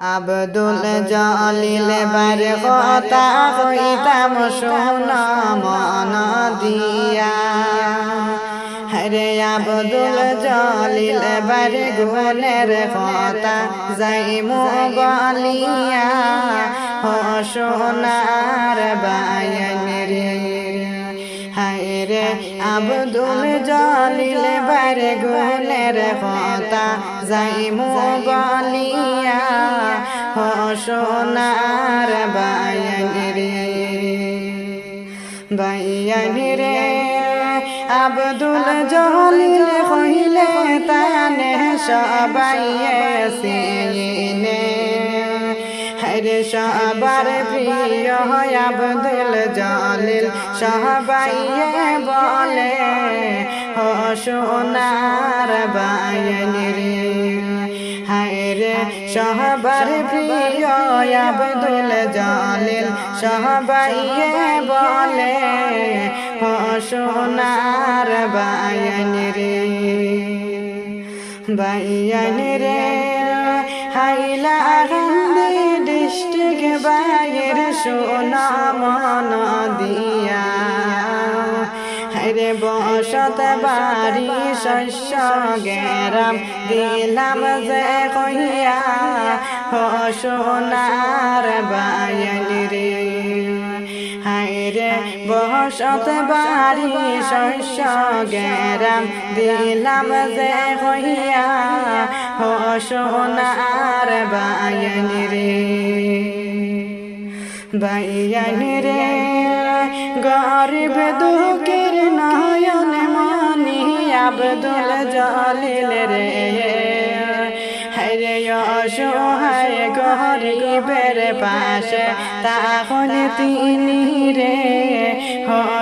আবদুল জলিল বার কথা হইতাম সোনা মন দিয়া হরে আবদুল জলিল বার গুণের কথা যাইমু গলিয়া। হ সোনার বায়ন রে হায়রে আবদুল জলিল বার গুণের কথা যাইমু গলিয়া। হ সোনার বায়ন রে বাইয়ান রে আবদুল জলিল কহিলে, তানে সবাই সিনে হরে সবার প্রিয় হয় আবদুল জলিল, সবাই বলে, ও সোনার বায়ন রে সহবার প্রিয় আবদুল জলিল সবাই বলে ও বায়ন রে বায়ন রে, হাইলা গন্দি ডিস্ট্রিক্ট বাইর সোনা মন দিয়া হরে বসত বাড়ি শস্য গেরাম দিলাম যে কহিয়া, হ, সোনার বায়ন রে হায়রে বসত বাড়ি শস্য গেরাম দিলাম যে কহিয়া, হ, সোনার বায়ন রে বাইয়ান রে গরিব দুঃখের নয়ন মানি আবদুল জলিল রে হরে অসহায় গরিবের পাশে তখন তিনি রে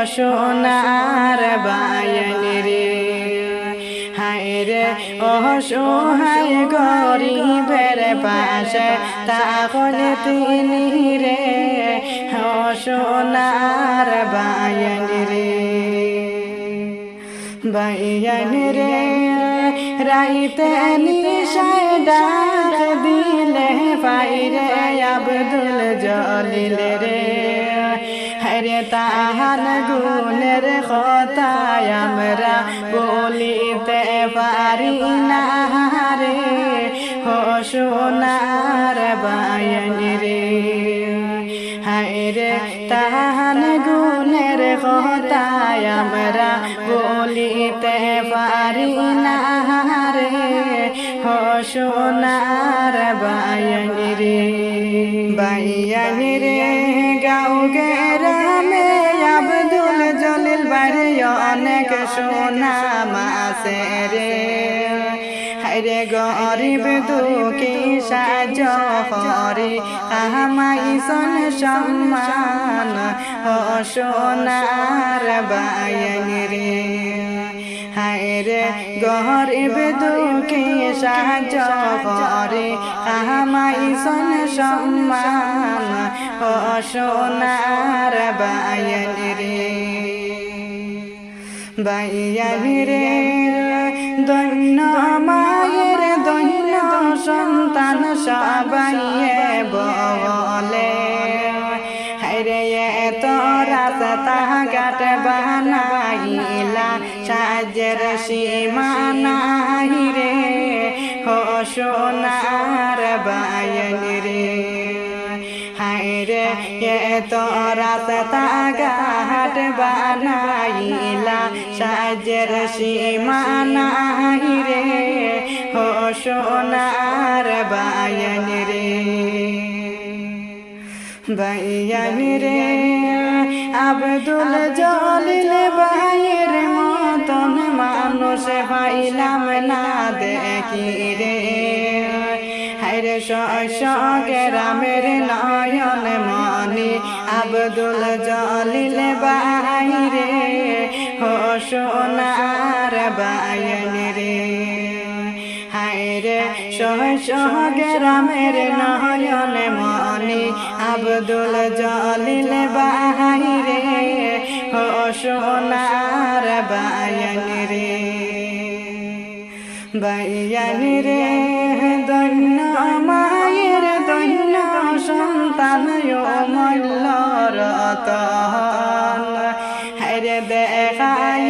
সোনার বায়ন রে হায়রে অসহায় গরিবের পাশে তখন তিনি রে সোনার বায়ন রে বায়ন রে, রাইতে নিশায় ডাক দিলে পাইরে আবদুল জলিল রে। হরে তাহান গুণের কথায় আমরা বলিতে পারি না রে হো সোনার তাহান গুণের কথায় আমরা বলিতে পারি না রে, হো সোনার বায়ন রে বায়ন রে গাও গেরামে আব্দুল জলিল বাড়ি অনেক সোনা মাসে রে। হায়রে গরিব দুঃখী সাজ হরে আমাই সন সম্মান, ও সোনার বায়ন রে। হায়রে গরিব দুঃখী সাজ হরে আমাই সন সম্মান, ও সোনার বায়ন রে। বাইয়ান রে, দৈন্য হরে তোরা তাহাগাট বানাইলা, সাজের সীমানা রে। হো, সোনার বায়ন রে। হায়রে এ তোরা তাগাট বানাইলা, সাজের সীমানা রে। হো, সোনার বায়ন রে। বায়ন রে আবদুল জলিল বাইয়ের মতন মানুষ পাইলাম না দেখি রে। হায়রে গ্রামের নয়ন মনি আবদুল জলিল বাইরে হো সোনার বায়ন রে। হায়রে গ্রামের নয়ন মনি ধনী আবদুল জলিল বাহাই রে, ও সোনার বায়ান রে। বায়ান রে, ধন্য মায়ের, ধন্য সন্তান মল্লরত হরে দেখাই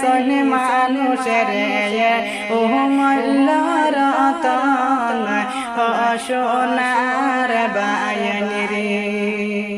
সোনে মানুষের, ও মল্লরত সোনার বায়ানি রে